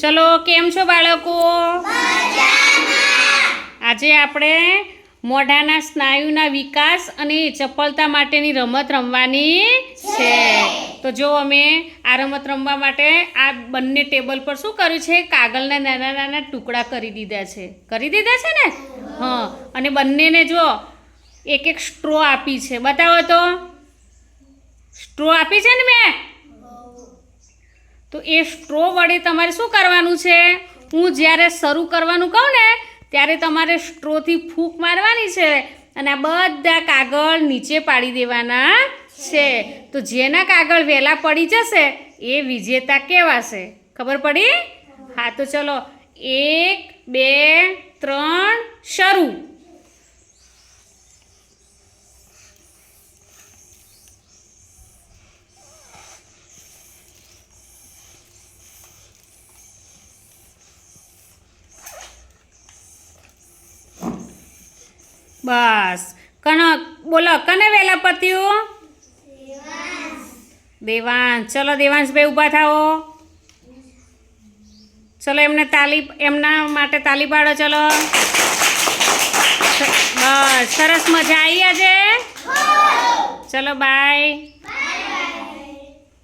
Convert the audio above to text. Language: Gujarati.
ચલો કેમ છો બાળકો? આજે આપણે મોઢાના સ્નાયુના વિકાસ અને ચપળતા માટેની રમત રમવાની છે. તો જો અમે આ રમત રમવા માટે આ બંને ટેબલ પર શું કર્યું છે? કાગળના નાના નાના ટુકડા કરી દીધા છે. કરી દીધા છે ને? હા. અને બંનેને જો એક એક સ્ટ્રો આપી છે. બતાવો તો. સ્ટ્રો આપી છે ને મેં? તો એ સ્ટ્રો વડે તમારે શું કરવાનું છે? હું જ્યારે શરૂ કરવાનું કહું ને, ત્યારે તમારે સ્ટ્રોથી ફૂંક મારવાની છે અને આ બધા કાગળ નીચે પાડી દેવાના છે. તો જેના કાગળ વહેલા પડી જશે, એ વિજેતા કહેવાશે. ખબર પડી? હા, તો ચલો. એક, બે, ત્રણ શરૂ બસ. કણ બોલો કને વહેલા પત્યું? દેવાંશ. ચલો દેવાંશભાઈ ઊભા થાઓ. ચલો એમને તાલી એમના માટે તાલી પાડો ચલો. બસ સરસ મજા આવી આજે? ચલો બાય.